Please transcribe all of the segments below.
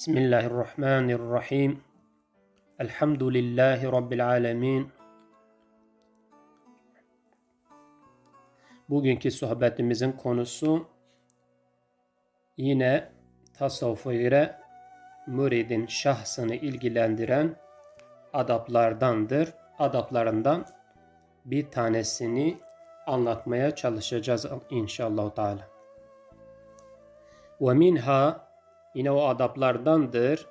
Bismillahirrahmanirrahim. Elhamdülillahi Rabbil alemin. Bugünkü sohbetimizin konusu yine tasavvufa göre müridin şahsını ilgilendiren adaplardandır. Adaplarından bir tanesini anlatmaya çalışacağız inşallah Teala. Ve minha yine o adaplardandır.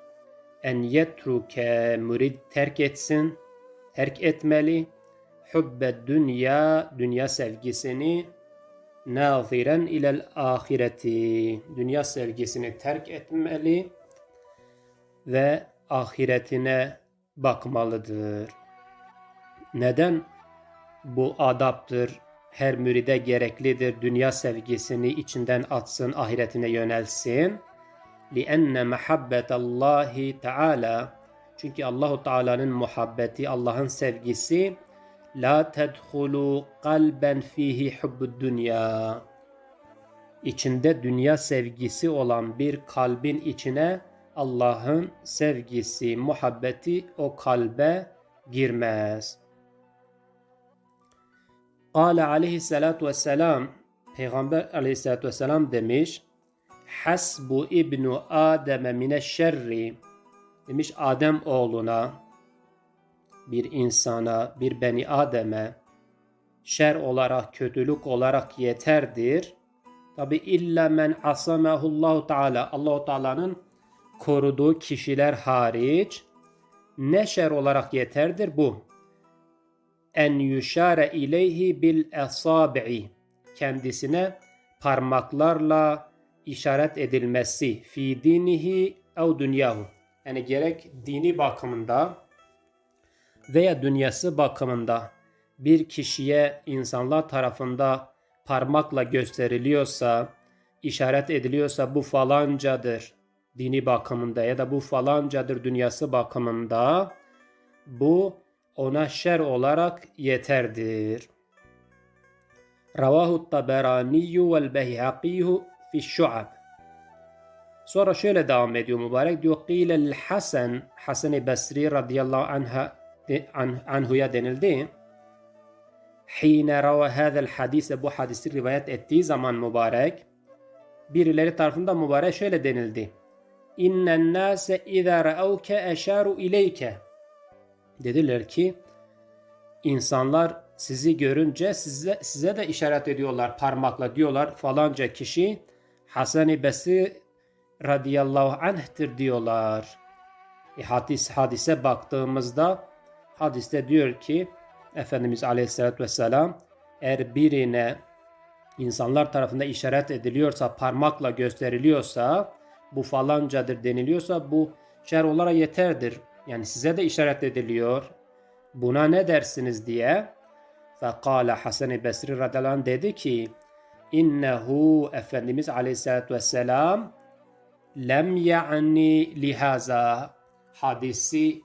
En yetruke mürid terk etsin, terk etmeli. Hubbe dünya, dünya sevgisini naziren ilel ahireti. Dünya sevgisini terk etmeli ve ahiretine bakmalıdır. Neden bu adaptır? Her müride gereklidir. Dünya sevgisini içinden atsın, ahiretine yönelsin. لِأَنَّ مَحَبَّةَ اللّٰهِ Teala Çünkü Allahu Teala'nın muhabbeti, Allah'ın sevgisi la tedhulu kalben fihi hubbud dünya. İçinde dünya sevgisi olan bir kalbin içine Allah'ın sevgisi, muhabbeti o kalbe girmez. Kale aleyhissalatu vesselam Peygamber aleyhissalatu vesselam demiş Hasbu ibnu Adem'e mine şerri demiş Adem oğluna bir insana, bir beni Adem'e şer olarak, kötülük olarak yeterdir. Tabi illa men asamehullahu Teala Allahu Teala'nın koruduğu kişiler hariç ne şer olarak yeterdir bu? En yuşare ileyhi bil esabi'i kendisine parmaklarla işaret edilmesi fi dinihi ev dünyahu yani gerek dini bakımında veya dünyası bakımında bir kişiye insanlar tarafında parmakla gösteriliyorsa, işaret ediliyorsa bu falancadır dini bakımında ya da bu falancadır dünyası bakımında bu ona şer olarak yeterdir. Ravahu Taberaniyu vel Beyhakiyu fi şuab. Sonra şöyle devam ediyor mübarek diyor Qilel Hasan Hasan-ı Basri radıyallahu anha, an, anhuya denildi. Hine rava hadel hadise bu hadisi rivayet ettiği zaman mübarek birileri tarafından mübarek şöyle denildi. İnnen nase izâ ra'avke eşâru ileyke. Dediler ki insanlar sizi görünce size, size de işaret ediyorlar parmakla diyorlar falanca kişi Hasan-ı Basri radıyallahu anh'tir diyorlar. E, hadis, hadise baktığımızda hadiste diyor ki Efendimiz aleyhissalatü vesselam eğer birine insanlar tarafından işaret ediliyorsa, parmakla gösteriliyorsa, bu falancadır deniliyorsa bu şer olarak yeterdir. Yani size de işaret ediliyor. Buna ne dersiniz diye. Fekale Hasan-ı Besri radıyallahu dedi ki innehu Efendimiz aleyhissalatü vesselam lem ya'ni lihaza hadisi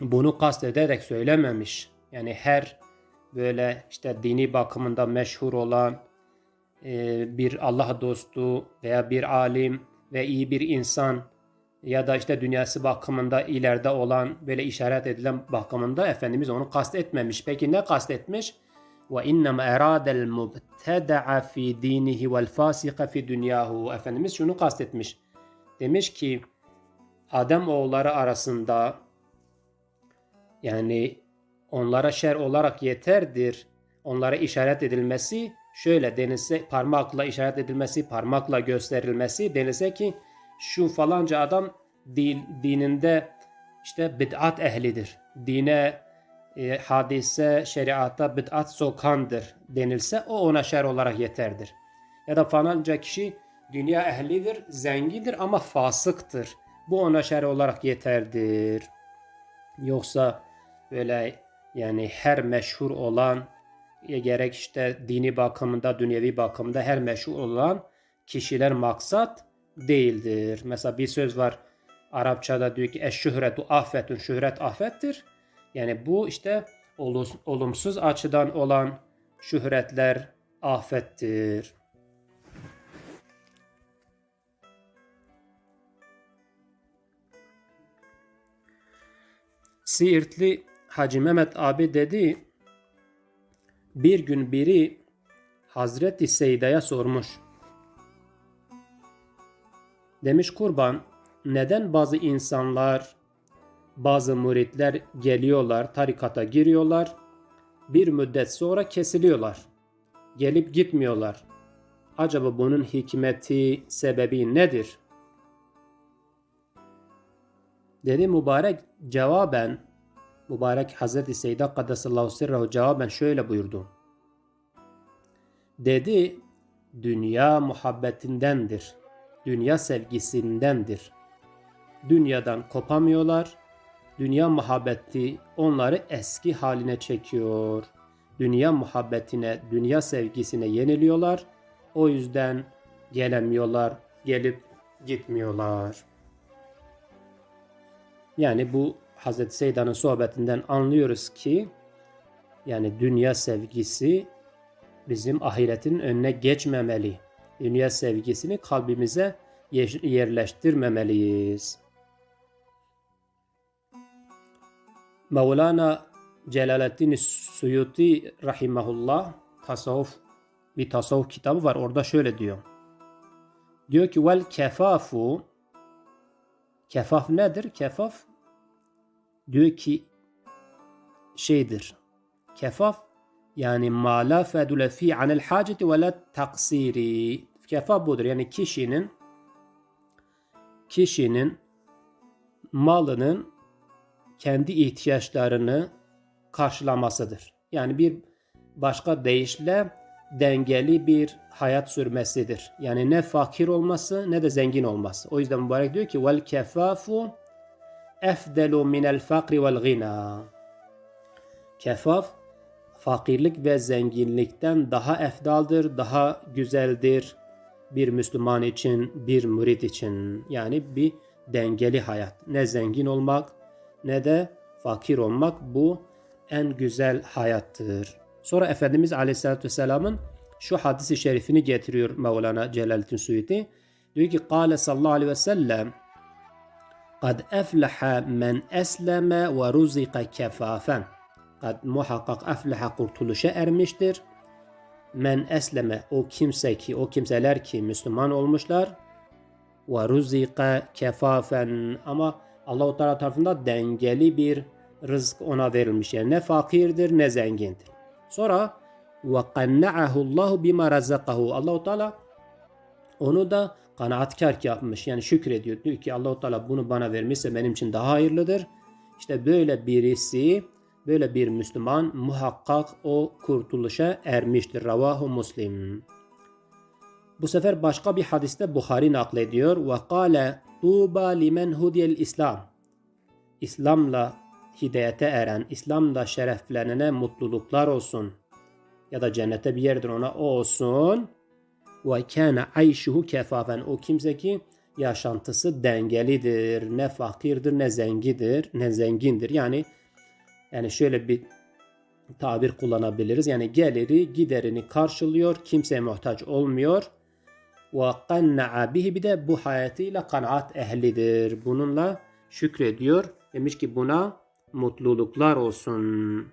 bunu kastederek söylememiş. Yani her böyle işte dini bakımında meşhur olan e, bir Allah dostu veya bir alim ve iyi bir insan ya da işte dünyası bakımında ileride olan böyle işaret edilen bakımında Efendimiz onu kastetmemiş. Peki ne kastetmiş? Eradel mubteda'a fi dinihi vel fasika fi dünyahu. Efendimiz şunu kastetmiş. Demiş ki Adem oğulları arasında yani onlara şer olarak yeterdir. Onlara işaret edilmesi şöyle denilse parmakla işaret edilmesi, parmakla gösterilmesi denilse ki şu falanca adam din, dininde işte bid'at ehlidir. Dine, e, hadise, şeriata bid'at sokandır denilse o ona şer olarak yeterdir. Ya da falanca kişi dünya ehlidir, zengidir ama fasıktır. Bu ona şer olarak yeterdir. Yoksa böyle yani her meşhur olan gerek işte dini bakımında, dünyevi bakımda her meşhur olan kişiler maksat değildir. Mesela bir söz var Arapçada diyor ki eşşühretu affetun şöhret affettir. Yani bu işte olumsuz açıdan olan şöhretler afettir. Siirtli Hacı Mehmet abi dedi, bir gün biri Hazreti Seyde'ye sormuş. Demiş kurban, neden bazı insanlar bazı muritler geliyorlar tarikata giriyorlar bir müddet sonra kesiliyorlar. Gelip gitmiyorlar. Acaba bunun hikmeti, sebebi nedir? Dedi mübarek cevaben mübarek Hazreti Seyda Kaddesallahu Sirrehu cevaben şöyle buyurdu. Dedi dünya muhabbetindendir. Dünya sevgisindendir. Dünyadan kopamıyorlar. Dünya muhabbeti onları eski haline çekiyor. Dünya muhabbetine, dünya sevgisine yeniliyorlar. O yüzden gelemiyorlar, gelip gitmiyorlar. Yani bu Hazreti Seyda'nın sohbetinden anlıyoruz ki yani dünya sevgisi bizim ahiretin önüne geçmemeli. Dünya sevgisini kalbimize yerleştirmemeliyiz. Mevlana Celaleddin Suyuti rahimahullah tasavvuf bir tasavvuf kitabı var. Orada şöyle diyor. Diyor ki vel kefafu kefaf nedir? Kefaf diyor ki şeydir. Kefaf yani ma la fedule fi anil haceti ve la taksiri. Kefaf budur. Yani kişinin kişinin malının kendi ihtiyaçlarını karşılamasıdır. Yani bir başka deyişle dengeli bir hayat sürmesidir. Yani ne fakir olması ne de zengin olması. O yüzden mübarek diyor ki vel kefafu efdelu minel fakri vel gina. Kefaf fakirlik ve zenginlikten daha efdaldır, daha güzeldir bir Müslüman için, bir mürit için. Yani bir dengeli hayat. Ne zengin olmak ne de fakir olmak bu en güzel hayattır. Sonra Efendimiz Aleyhisselatü Vesselam'ın şu hadisi şerifini getiriyor Mevlana Celaleddin Suyuti. Diyor ki Kale sallallahu aleyhi ve sellem efleha men esleme ve ruzika kefafen. Kad muhakkak efleha kurtuluşa ermiştir. Men esleme o kimse ki o kimseler ki Müslüman olmuşlar ve ruzika kefafen ama Allahu Teala tarafından dengeli bir rızk ona verilmiş. Yani ne fakirdir ne zengindir. Sonra ve qanna'ahu Allahu bima razakahu. Allahu Teala onu da kanaatkar yapmış. Yani şükrediyor. Diyor ki Allahu Teala bunu bana vermişse benim için daha hayırlıdır. İşte böyle birisi, böyle bir Müslüman muhakkak o kurtuluşa ermiştir. Ravahu Muslim. Bu sefer başka bir hadiste Bukhari naklediyor. Ve kâle tuğba limen hudiyel İslam. İslam'la hidayete eren, İslam'da şereflenene mutluluklar olsun. Ya da cennete bir yerdir ona o olsun. Ve kâne ayşuhu kefafen. O kimse ki yaşantısı dengelidir. Ne fakirdir ne zengidir, ne zengindir. Yani yani şöyle bir tabir kullanabiliriz. Yani geliri giderini karşılıyor. Kimseye muhtaç olmuyor. Ve kanna'a bihi bir de bu hayatıyla kanaat ehlidir. Bununla şükrediyor. Demiş ki buna mutluluklar olsun.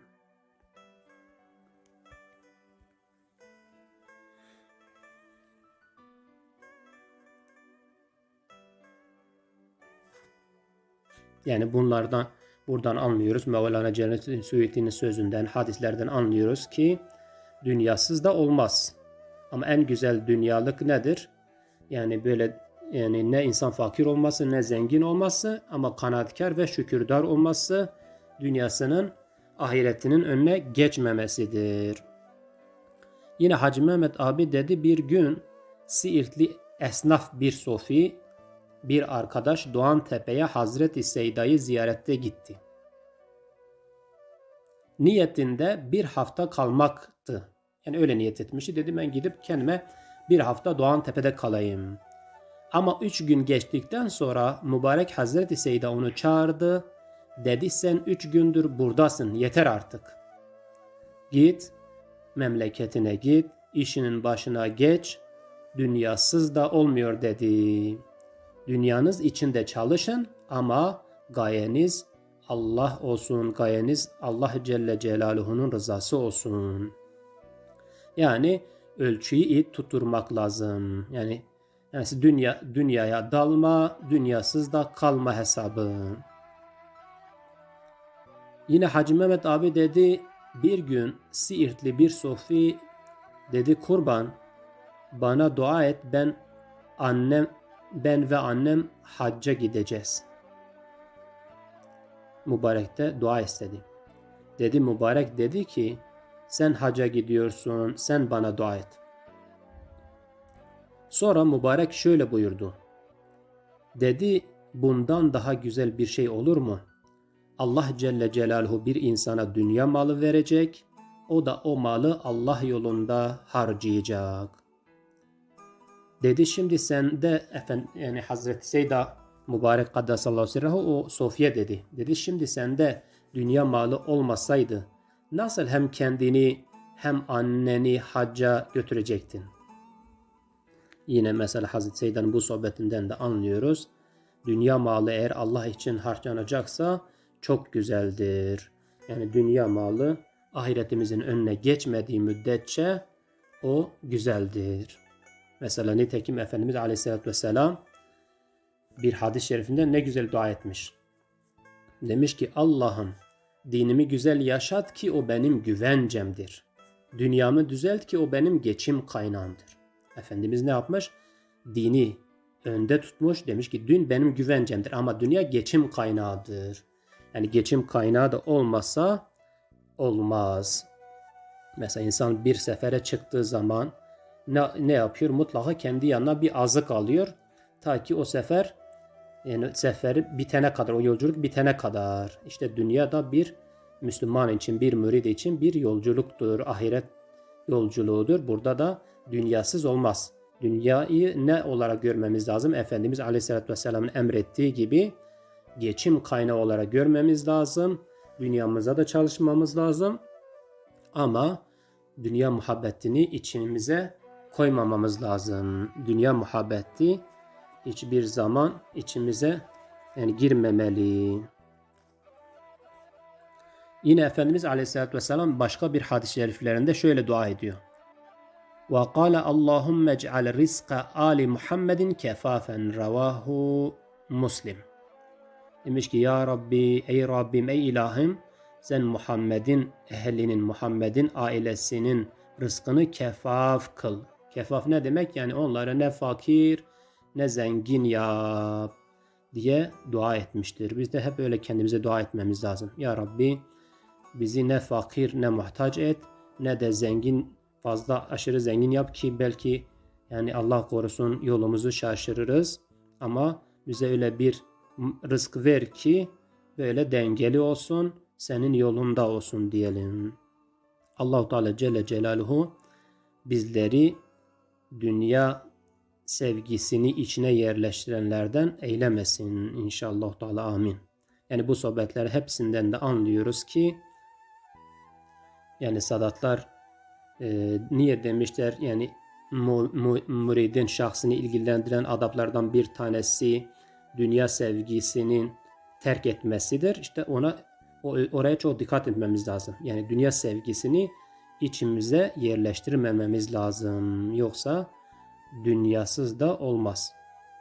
Yani bunlardan buradan anlıyoruz. Mevlana Cennet Suyuti'nin sözünden, hadislerden anlıyoruz ki dünyasız da olmaz. Ama en güzel dünyalık nedir? Yani böyle yani ne insan fakir olması ne zengin olması ama kanaatkar ve şükürdar olması dünyasının ahiretinin önüne geçmemesidir. Yine Hacı Mehmet abi dedi bir gün Siirtli esnaf bir sofi bir arkadaş Doğan Tepe'ye Hazreti Seyda'yı ziyarette gitti. Niyetinde bir hafta kalmaktı. Yani öyle niyet etmişti. Dedi ben gidip kendime bir hafta Doğan Tepe'de kalayım. Ama üç gün geçtikten sonra mübarek Hazreti Seyda onu çağırdı. Dedi sen üç gündür buradasın yeter artık. Git memleketine git işinin başına geç dünyasız da olmuyor dedi. Dünyanız içinde çalışın ama gayeniz Allah olsun, gayeniz Allah Celle Celaluhu'nun rızası olsun. Yani ölçüyü iyi tutturmak lazım. Yani yani dünya dünyaya dalma, dünyasız da kalma hesabı. Yine Hacı Mehmet abi dedi bir gün Siirtli bir sofi dedi kurban bana dua et ben annem ben ve annem hacca gideceğiz. Mübarek de dua istedi. Dedi mübarek dedi ki sen hacca gidiyorsun sen bana dua et. Sonra mübarek şöyle buyurdu. Dedi bundan daha güzel bir şey olur mu? Allah Celle Celaluhu bir insana dünya malı verecek, o da o malı Allah yolunda harcayacak. Dedi şimdi sen de efendim yani Hazreti Seyda Mübarek Kaddesallahu sirrehu o Sofya dedi. Dedi şimdi sende dünya malı olmasaydı nasıl hem kendini hem anneni hacca götürecektin? Yine mesela Hazreti Seyda'nın bu sohbetinden de anlıyoruz. Dünya malı eğer Allah için harcanacaksa çok güzeldir. Yani dünya malı ahiretimizin önüne geçmediği müddetçe o güzeldir. Mesela nitekim Efendimiz Aleyhisselatü Vesselam bir hadis-i şerifinde ne güzel dua etmiş. Demiş ki Allah'ım dinimi güzel yaşat ki o benim güvencemdir. Dünyamı düzelt ki o benim geçim kaynağımdır. Efendimiz ne yapmış? Dini önde tutmuş. Demiş ki dün benim güvencemdir ama dünya geçim kaynağıdır. Yani geçim kaynağı da olmasa olmaz. Mesela insan bir sefere çıktığı zaman ne, ne yapıyor? Mutlaka kendi yanına bir azık alıyor. Ta ki o sefer yani seferi bitene kadar, o yolculuk bitene kadar. İşte dünyada bir Müslüman için, bir mürid için bir yolculuktur. Ahiret yolculuğudur. Burada da dünyasız olmaz. Dünyayı ne olarak görmemiz lazım? Efendimiz Aleyhisselatü Vesselam'ın emrettiği gibi geçim kaynağı olarak görmemiz lazım. Dünyamıza da çalışmamız lazım. Ama dünya muhabbetini içimize koymamamız lazım. Dünya muhabbeti hiçbir zaman içimize yani girmemeli. Yine Efendimiz Aleyhisselatü Vesselam başka bir hadis-i şeriflerinde şöyle dua ediyor. وقال اللهم اجعل رزق آل محمد كفافا ravahu Muslim. Demiş ki ya Rabbi ey Rabbim ey ilahim sen Muhammed'in ehlinin Muhammed'in ailesinin rızkını kefaf kıl. Kefaf ne demek? Yani onlara ne fakir ne zengin yap diye dua etmiştir. Biz de hep öyle kendimize dua etmemiz lazım. Ya Rabbi bizi ne fakir ne muhtaç et ne de zengin fazla aşırı zengin yap ki belki yani Allah korusun yolumuzu şaşırırız ama bize öyle bir rızk ver ki böyle dengeli olsun senin yolunda olsun diyelim. Allahu Teala Celle Celaluhu bizleri dünya sevgisini içine yerleştirenlerden eylemesin inşallah Teala amin. Yani bu sohbetler hepsinden de anlıyoruz ki yani sadatlar e, niye demişler yani mu, mu, muridin şahsını ilgilendiren adaplardan bir tanesi dünya sevgisinin terk etmesidir. İşte ona oraya çok dikkat etmemiz lazım. Yani dünya sevgisini içimize yerleştirmememiz lazım. Yoksa dünyasız da olmaz.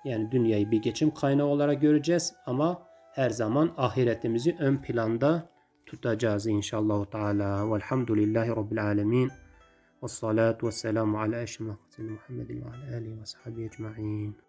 Yani dünyayı bir geçim kaynağı olarak göreceğiz ama her zaman ahiretimizi ön planda tutacağız inşallah Teala. Velhamdülillahi Rabbil Alemin. Ve salatu ve selamu ala eşrefil Muhammedin ve ala alihi ve sahbihi ecma'in.